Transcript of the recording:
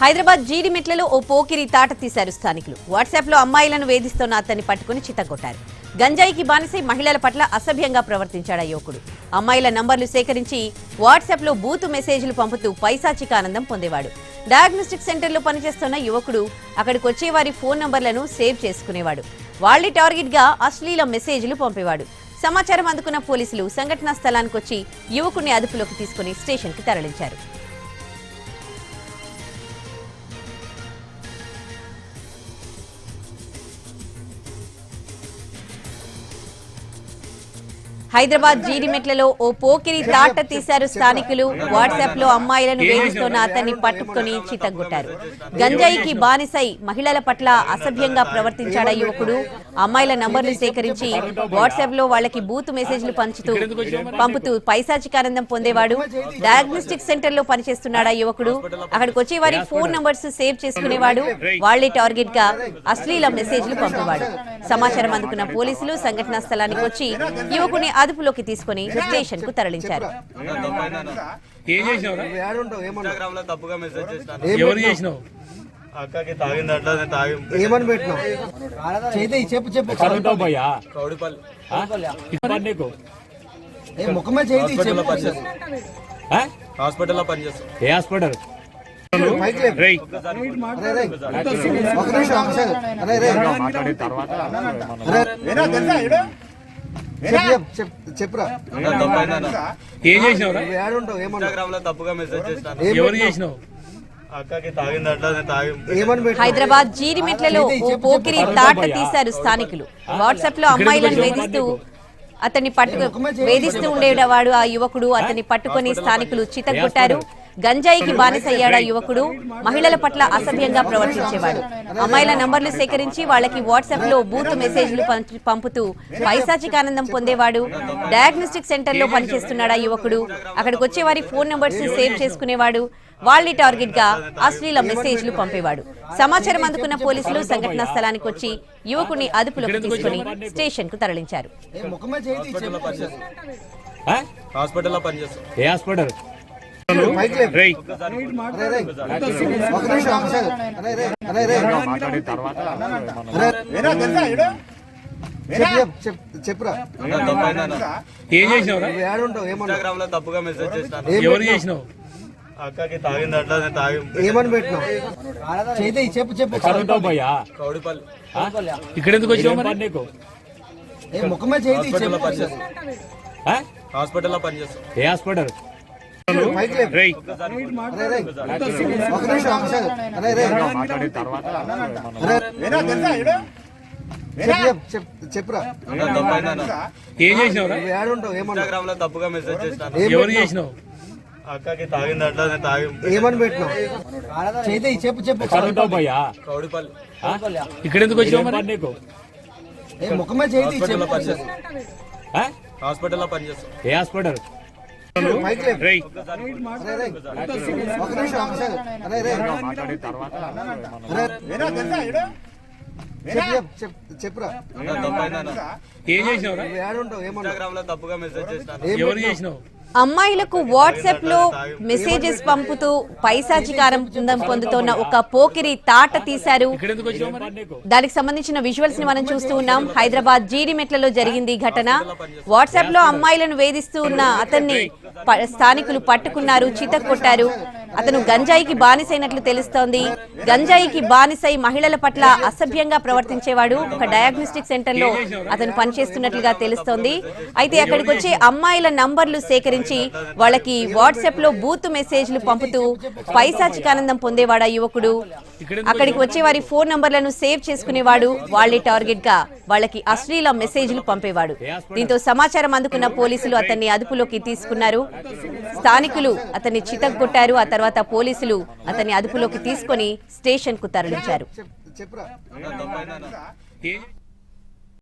హైదరాబాద్ జీడిమెట్లలో ఓ పోకిరి తాట తీశారు స్థానికులు. వాట్సాప్లో అమ్మాయిలను వేధిస్తున్న అతన్ని పట్టుకుని చిత్తగొట్టారు గంజాయికి బానిసై మహిళల పట్ల అసభ్యంగా ప్రవర్తించాడు ఆ యువకుడు. అమ్మాయిల నంబర్లు సేకరించి వాట్సాప్లో బూతు మెసేజ్లు పంపుతూ పైశాచిక ఆనందం పొందేవాడు. డయాగ్నోస్టిక్ సెంటర్లో పనిచేస్తున్న యువకుడు అక్కడికి వచ్చే వారి ఫోన్ నంబర్లను సేవ్ చేసుకునేవాడు. వాళ్ళే టార్గెట్గా అశ్లీల మెసేజ్లు పంపేవాడు. సమాచారం అందుకున్న పోలీసులు సంఘటనా స్థలానికి వచ్చి యువకుడిని అదుపులోకి తీసుకుని స్టేషన్కి తరలించారు. హైదరాబాద్ జీడిమెట్లలో ఓ పోకిరి తాట తీశారు స్థానికులు. వాట్సాప్లో అమ్మాయిలను వేధిస్తున్న అతన్ని పట్టుకొని చిత్తగొట్టారు గంజాయికి బానిసై మహిళల పట్ల అసభ్యంగా ప్రవర్తించాడా యువకుడు? అమ్మాయిల నంబర్లు సేకరించి వాట్సాప్లో వాళ్ళకి బూత్ మెసేజ్లు పంచుతూ పంపుతూ పైశాచికానందం పొందేవాడు. డయాగ్నోస్టిక్ సెంటర్లో పనిచేస్తున్నాడా యువకుడు? అక్కడికి వచ్చే వారి ఫోన్ నంబర్స్ సేవ్ చేసుకునేవాడు. వాళ్ళే టార్గెట్గా అశ్లీల మెసేజ్లు పంపేవాడు. సమాచారం అందుకున్న పోలీసులు సంఘటనా స్థలానికి వచ్చి యువకుని అదుపులోకి తీసుకుని స్టేషన్కు తరలించారు. అక్కకి తాగి ఏమని పెట్టినావు? చేతి చెప్పు చెప్పు చదువుతావు భయ్యా కౌడిపల్లి. నీకు. ఏ ముఖమే చేతి చెప్పు? హాస్పిటల్లో ఏ హాస్పిటల్? ఒక నిమిషం. అరే రే అరే చెప్పు చెప్పు చెప్పు చెప్పురా. ఏం తప్పుగా మెసేజ్ ఎవరు? చేసినావు? హైదరాబాద్ జీడిమెట్లలో ఓ పోకిరి తాట తీశారు స్థానికులు. వాట్సాప్లో అమ్మాయిలను వేధిస్తూ అతన్ని పట్టుకు వేధిస్తూ ఉండేవాడు ఆ యువకుడు. అతన్ని పట్టుకొని స్థానికులు చితగొట్టారు గంజాయికి బానిసయ్యాడా యువకుడు? మహిళల పట్ల అసభ్యంగా ప్రవర్తించేవాడు. అమ్మాయిల నంబర్లు సేకరించి వాళ్ళకి వాట్సాప్లో బూత్ మెసేజ్లు పంపుతూ పైశాచికానందం పొందేవాడు? డయాగ్నోస్టిక్ సెంటర్లో పనిచేస్తున్నాడా యువకుడు? అక్కడికి వచ్చే వారి ఫోన్ నంబర్స్ సేవ్ చేసుకునేవాడు? వాళ్ళని టార్గెట్గా అశ్లీల మెసేజ్లు పంపేవాడు. సమాచారం అందుకున్న పోలీసులు సంఘటనా స్థలానికి వచ్చి యువకుని అదుపులోకి తీసుకుని స్టేషన్కు తరలించారు హాస్పిటల్? చెప్పురా ఏం తప్పుగా మెసేజ్? చేసినావు అక్కకి నేను తాగి ఏమని పెట్టినావు చేతి చెప్పు చెప్పు భయ్యా కౌడిపల్లి? ఇక్కడ ఎందుకు నీకు ఏ ముఖమే చేతి హాస్పిటల్లో ఏ హాస్పిటల్? చెప్పురా. తప్పైందన్న ఏం చేసినావురా? నువ్వు ఏడుంటావు ఏమన్నా? ఇన్స్టాగ్రామ్లో తప్పుగా మెసేజ్ చేస్తాను ఏం ఎవరు పెట్టినావు? చేసినావు? అక్కకి తాగి ఏమని పెట్టినావు? చేతి చెప్పు చెప్పు. చదువుతావు భయ్యా కౌడిపల్లి. ఆ? ఇక్కడ ఎందుకు నీకు? ఏ ముఖమే చేతి హాస్పిటల్లో ఏ హాస్పిటల్? చెప్పురా. ఏం ఇన్స్టాగ్రామ్లో తప్పుగా మెసేజ్ ఎవరు? చేసినావు? అమ్మాయిలకు వాట్సాప్లో మెసేజెస్ పంపుతూ పైశాచికారం పొందుతున్న ఒక పోకిరి తాట తీశారు. దానికి సంబంధించిన విజువల్స్ని మనం చూస్తూ ఉన్నాం. హైదరాబాద్ జీడిమెట్లలో జరిగింది ఈ ఘటన. వాట్సాప్లో అమ్మాయిలను వేధిస్తూ ఉన్న అతన్ని స్థానికులు పట్టుకున్నారు చితక్కొట్టారు అతను గంజాయికి బానిసైనట్లు తెలుస్తోంది. గంజాయికి బానిసై మహిళల పట్ల అసభ్యంగా ప్రవర్తించేవాడు ఒక డయాగ్నోస్టిక్ సెంటర్లో అతను పనిచేస్తున్నట్లుగా తెలుస్తోంది. అయితే అక్కడికి వచ్చే అమ్మాయిల నంబర్లు సేకరించి వాళ్ళకి వాట్సాప్లో బూత్ మెసేజ్లు పంపుతూ పైశాచికానందం పొందేవాడా యువకుడు? అక్కడికి వచ్చే వారి ఫోన్ నంబర్లను సేవ్ చేసుకునేవాడు వాళ్ళే టార్గెట్గా వాళ్ళకి అశ్లీల మెసేజ్లు పంపేవాడు. దీంతో సమాచారం అందుకున్న పోలీసులు అతన్ని అదుపులోకి తీసుకున్నారు. స్థానికులు అతన్ని చితగ్గొట్టారు ఆ తర్వాత పోలీసులు అతన్ని అదుపులోకి తీసుకొని స్టేషన్కు తరలించారు